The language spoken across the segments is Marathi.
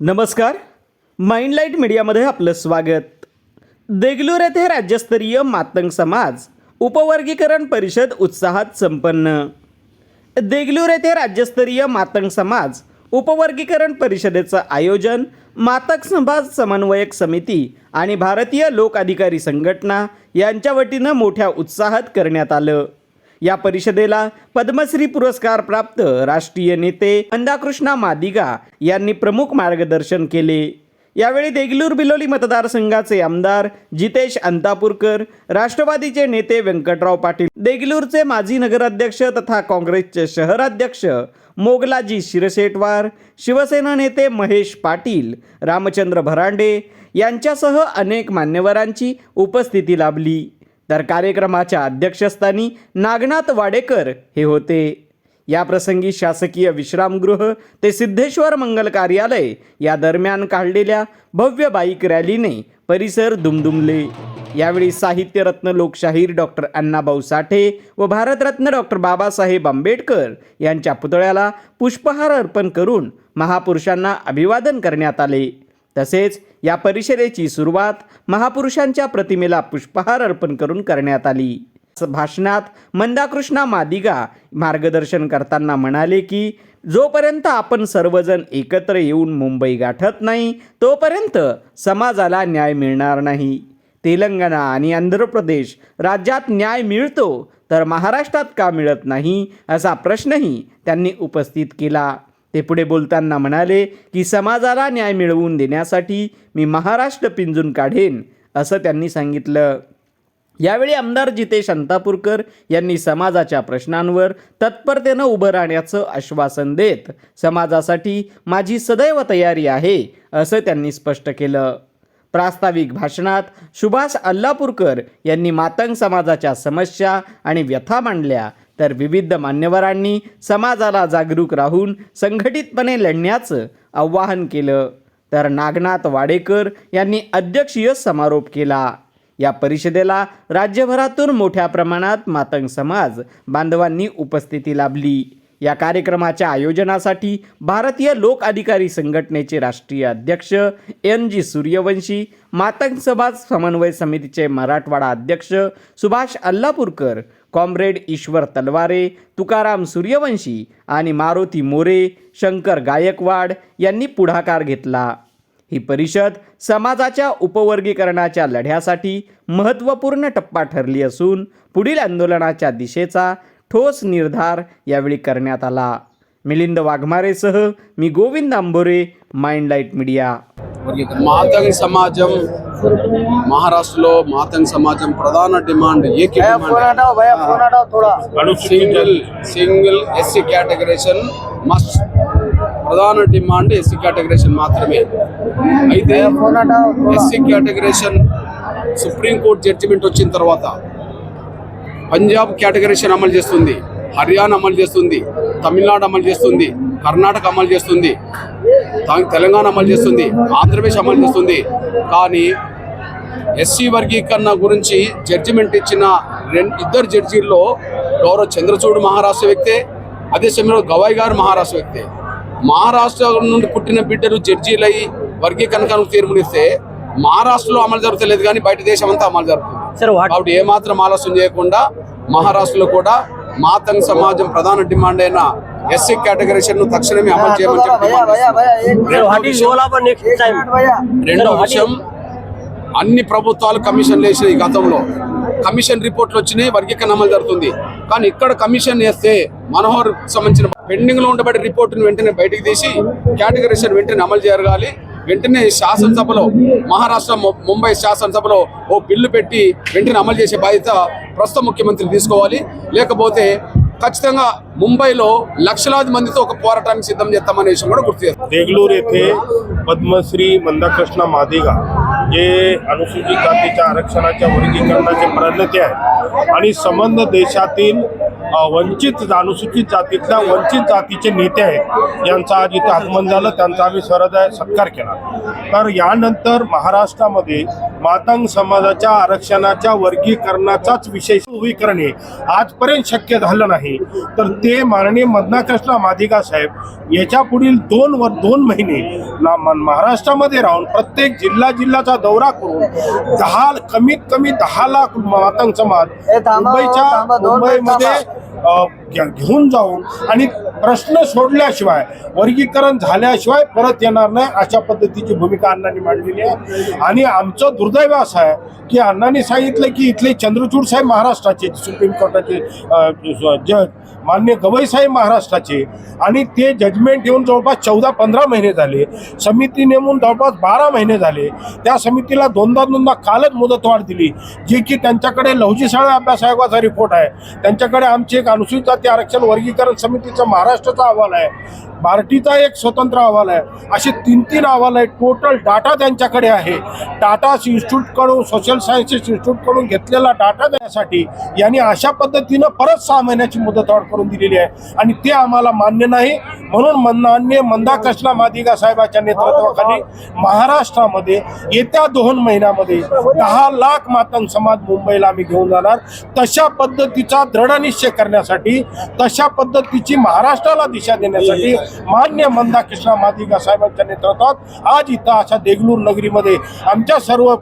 नमस्कार. माइंडलाईट मीडियामध्ये आपलं स्वागत. देगलूर येथे राज्यस्तरीय मातंग समाज उपवर्गीकरण परिषद उत्साहात संपन्न. देगलूर येथे राज्यस्तरीय मातंग समाज उपवर्गीकरण परिषदेचं आयोजन मातक समाज समन्वयक समिती आणि भारतीय लोक अधिकारी संघटना यांच्या वतीनं मोठ्या उत्साहात करण्यात आलं. या परिषदेला पद्मश्री पुरस्कार प्राप्त राष्ट्रीय नेते अंदाकृष्णा मादिगा यांनी प्रमुख मार्गदर्शन केले. यावेळी देगलूर बिलोली मतदारसंघाचे आमदार जितेश अंतापूरकर राष्ट्रवादीचे नेते व्यंकटराव पाटील देगलूरचे माजी नगराध्यक्ष तथा काँग्रेसचे शहराध्यक्ष मोगलाजी शिरसेटवार शिवसेना नेते महेश पाटील रामचंद्र भरांडे यांच्यासह अनेक मान्यवरांची उपस्थिती लाभली. तर कार्यक्रमाच्या अध्यक्षस्थानी नागनाथ वाडेकर हे होते. या प्रसंगी शासकीय विश्रामगृह ते सिद्धेश्वर मंगल कार्यालय या दरम्यान काढलेल्या भव्य बाईक रॅलीने परिसर दुमदुमले. यावेळी साहित्यरत्न लोकशाहीर डॉक्टर अण्णाभाऊ साठे व भारतरत्न डॉक्टर बाबासाहेब आंबेडकर यांच्या पुतळ्याला पुष्पहार अर्पण करून महापुरुषांना अभिवादन करण्यात आले. तसेच या परिषदेची सुरुवात महापुरुषांच्या प्रतिमेला पुष्पहार अर्पण करून करण्यात आली. भाषणात मंदाकृष्णा मादिगा मार्गदर्शन करताना म्हणाले की जोपर्यंत आपण सर्वजण एकत्र येऊन मुंबई गाठत नाही तोपर्यंत समाजाला न्याय मिळणार नाही. तेलंगणा आणि आंध्र प्रदेश राज्यात न्याय मिळतो तर महाराष्ट्रात का मिळत नाही असा प्रश्नही त्यांनी उपस्थित केला. ते पुढे बोलताना म्हणाले की समाजाला न्याय मिळवून देण्यासाठी मी महाराष्ट्र पिंजून काढेन असं त्यांनी सांगितलं. यावेळी आमदार जितेश अंतापूरकर यांनी समाजाच्या प्रश्नांवर तत्परतेनं उभं राहण्याचं आश्वासन देत समाजासाठी माझी सदैव तयारी आहे असं त्यांनी स्पष्ट केलं. प्रास्ताविक भाषणात सुभाष अल्लापूरकर यांनी मातंग समाजाच्या समस्या आणि व्यथा मांडल्या तर विविध मान्यवरांनी समाजाला जागरूक राहून संघटितपणे लढण्याचं आवाहन केलं. तर नागनाथ वाडेकर यांनी अध्यक्षीय समारोप केला. या परिषदेला राज्यभरातून मोठ्या प्रमाणात मातंग समाज बांधवांनी उपस्थिती लाभली. या कार्यक्रमाच्या आयोजनासाठी भारतीय लोक अधिकारी संघटनेचे राष्ट्रीय अध्यक्ष एन जी सूर्यवंशी मातंग समाज समन्वय समितीचे मराठवाडा अध्यक्ष सुभाष अल्लापूरकर कॉम्रेड ईश्वर तलवारे तुकाराम सूर्यवंशी आणि मारुती मोरे शंकर गायकवाड यांनी पुढाकार घेतला. ही परिषद समाजाच्या उपवर्गीकरणाच्या लढ्यासाठी महत्त्वपूर्ण टप्पा ठरली असून पुढील आंदोलनाच्या दिशेचा ठोस निर्धार यावेळी करण्यात आला. मिलिंद वाघमारेसह मी Govind Ambore mind light media. Matang సమాజం మహారాష్ట్రలో మాతంగ్ సమాజం ప్రధాన demand single single SC categorization must ప్రధాన డిమాండ్ ఎస్సీ కేటగరేషన్ మాత్రమే. అయితే ఎస్సీ కేటగరేషన్ సుప్రీంకోర్టు జడ్జిమెంట్ వచ్చిన తర్వాత పంజాబ్ కేటగరేషన్ అమలు చేస్తుంది హర్యానా అమలు చేస్తుంది తమిళనాడు అమలు చేస్తుంది కర్ణాటక అమలు చేస్తుంది. తెలంగాణ అమలు చేస్తుంది ఆంధ్రప్రదేశ్ అమలు చేస్తుంది. కానీ ఎస్సీ వర్గీకరణ గురించి జడ్జిమెంట్ ఇచ్చిన రెండు ఇద్దరు జడ్జీల్లో గౌరవ చంద్రచూడ్ మహారాష్ట్ర వ్యక్తే అదే సమయంలో గవాయ్ గారు మహారాష్ట్ర వ్యక్తే. మహారాష్ట్ర నుండి పుట్టిన బిడ్డలు జడ్జీలై వర్గీకరణకు తీర్మానిస్తే మహారాష్ట్రలో అమలు జరుగుతలేదు కానీ బయట దేశం అంతా అమలు జరుగుతుంది. కాబట్టి ఏమాత్రం ఆలస్యం చేయకుండా మహారాష్ట్రలో కూడా మాతంగ్ సమాజం ప్రధాన డిమాండ్ అయిన ఎస్సీ కేటగరీషన్ను తక్షణమే అమలు చేయమని చెప్పి రెండో విషయం అన్ని ప్రభుత్వాలు కమిషన్ వేసినాయి గతంలో. కమిషన్ రిపోర్ట్లు వచ్చినాయి వర్గీకరణ అమలు జరుగుతుంది. కానీ ఇక్కడ కమిషన్ వేస్తే మనోహర్ సంబంధించిన పెండింగ్లో ఉండబడే రిపోర్టును వెంటనే బయటికి తీసి కేటగరీషన్ వెంటనే అమలు జరగాలి. వెంటనే శాసనసభలో మహారాష్ట్ర ముంబై శాసనసభలో ఓ బిల్లు పెట్టి వెంటనే అమలు చేసే బాధ్యత ప్రస్తుత ముఖ్యమంత్రి తీసుకోవాలి. లేకపోతే ఖచ్చితంగా ముంబైలో లక్షలాది మందితో ఒక పోరాటానికి సిద్ధం చేస్తామనే విషయం కూడా గుర్తు చేస్తాం देगलूर येथे पद्मश्री मंदाकृष्ण मादिगा जे अनुसूचित जातीच्या आरक्षणाच्या वर्गीकरणाचे प्रणेते आहेत आणि संबंध देशातील अ, वंचित अनुसूचित जातीतल्या वंचित जातीचे नेते आहेत यांचं आज इथं आगमन झालं त्यांचा आम्ही सरदाय सत्कार केला तर यानंतर महाराष्ट्रामध्ये मातंग समाजाच्या आरक्षणाच्या वर्गीकरणाचाच विषय उभी करणे आजपर्यंत शक्य झालं नाही तर ते माननीय मदनाकृष्ण मादिगा साहेब याच्या पुढील दोन वर दोन महिने महाराष्ट्रामध्ये राहून प्रत्येक जिल्हा जिल्ह्याचा दौरा करून दहा कमीत कमी दहा लाख मातंग समाज मुंबईच्या मुंबईमध्ये घेऊन जाऊन आणि प्रश्न सोडल्याशिवाय वर्गीकरण झाल्याशिवाय परत येणार नाही अशा पद्धतीची भूमिका अण्णांनी मांडलेली आहे. आणि आमचं दुर्दैव असं आहे की अण्णांनी सांगितलं की इथले चंद्रचूड साहेब महाराष्ट्राचे सुप्रीम कोर्टाचे जज मान्य गवईसाहेब महाराष्ट्राचे आणि ते जजमेंट येऊन जवळपास चौदा पंधरा महिने झाले. समिती नेमून जवळपास बारा महिने झाले. त्या समितीला दोनदा दोनदा कालच मुदतवाढ दिली जी की त्यांच्याकडे लवजी अभ्यास आयोगाचा रिपोर्ट आहे. त्यांच्याकडे आमचे एक अनुसूचित जाती आरक्षण वर्गीकरण समितीचा महाराष्ट्राचा अहवाल आहे. बार्टीचा एक स्वतंत्र अहवाल आहे. असे तीन तीन अहवाल आहेत. टोटल डाटा त्यांच्याकडे आहे. टाटा इन्स्टिट्यूटकडून सोशल सायन्सेस इन्स्टिट्यूटकडून घेतलेला डाटा देण्यासाठी यांनी अशा पद्धतीनं परत सहा महिन्याची मुदतवाढ करून दिलेली आहे. आणि ते आम्हाला मान्य नाही. म्हणून मान्य मंदा कृष्णा मादिगा साहेबाच्या नेतृत्वाखाली महाराष्ट्रामध्ये येत्या दोन महिन्यामध्ये दहा लाख मातंग समाज मुंबईला आम्ही घेऊन जाणार. तशा पद्धतीचा दृढ निश्चय करण्यासाठी तशा पद्धतीची महाराष्ट्राला दिशा देण्यासाठी मान्य मंदा कृष्णा मादिगा साहेबांच्या नेतृत्वात आज इथं अशा देगलूर नगरीमध्ये आमच्या सर्व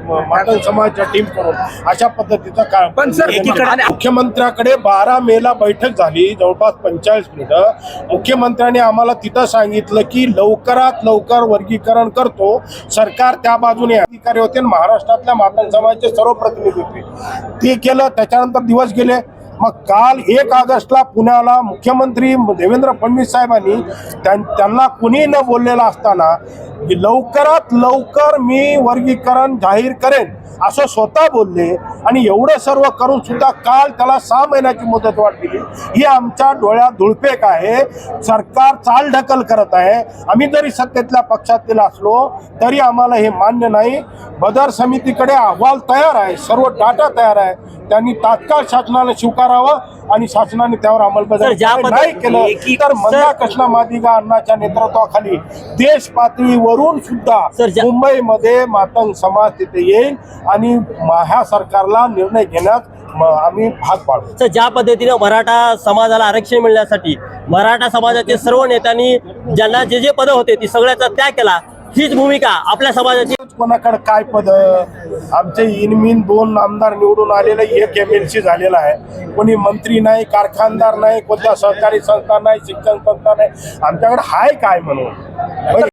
मातंग समाजाच्या टीम करून अशा पद्धतीचा पण सर, एकीकडे- मुख्यमंत्र्याकडे बारा मेला बैठक झाली जवळपास पंचेचाळीस मिनिटं. मुख्यमंत्र्यांनी आम्हाला तिथं सांगितलं की लवकरात लवकर वर्गीकरण करतो. सरकार त्या बाजूने अधिकारी होते महाराष्ट्रातल्या मातंग समाजाचे सर्व प्रतिनिधी होते. ते केलं त्याच्यानंतर दिवस गेले. मग काल एक ऑगस्टला पुण्याला मुख्यमंत्री देवेंद्र फडणवीस साहेबांनी त्यां- त्यांना कुणी न बोललेलं असताना की लवकरात लवकर मी वर्गीकरण जाहीर करेन. असं स्वतः बोलले आणि एवढं सर्व करून सुद्धा काल त्याला सहा महिन्याची मुदतवाढ दिली ही आमच्या डोळ्यात धुळपेक आहे. सरकार चालढकल करत आहे. आम्ही जरी सत्तेतल्या पक्षातील असलो तरी आम्हाला हे मान्य नाही. बदर समितीकडे अहवाल तयार आहे. सर्व डाटा तयार आहे. त्यांनी तात्काळ शासनाला स्वीकारावं. आणि शासनाने त्यावर अंमलबजावणी नाही केलं तर मंदा कृष्णा मादिगा अण्णाच्या नेतृत्वाखाली देश पातळीवरून सुद्धा मुंबईमध्ये मातंग समाज तिथे येईल आणि ह्या सरकारला निर्णय घेण्यात आम्ही भाग पाडू. तर ज्या पद्धतीनं मराठा समाजाला आरक्षण मिळण्यासाठी मराठा समाजाचे सर्व नेत्यांनी ज्यांना जे जे पद होते ती सगळ्याचा त्याग केला हीच भूमिका आपल्या समाजाची. कोणाकडे काय पद? आमचे इनमिन दोन आमदार निवडून आलेले एक एम एल सी झालेला आहे. कोणी मंत्री नाही कारखानदार नाही कोणत्या सहकारी संस्था नाही शिक्षण संस्था नाही. आमच्याकडे हाय काय म्हणून?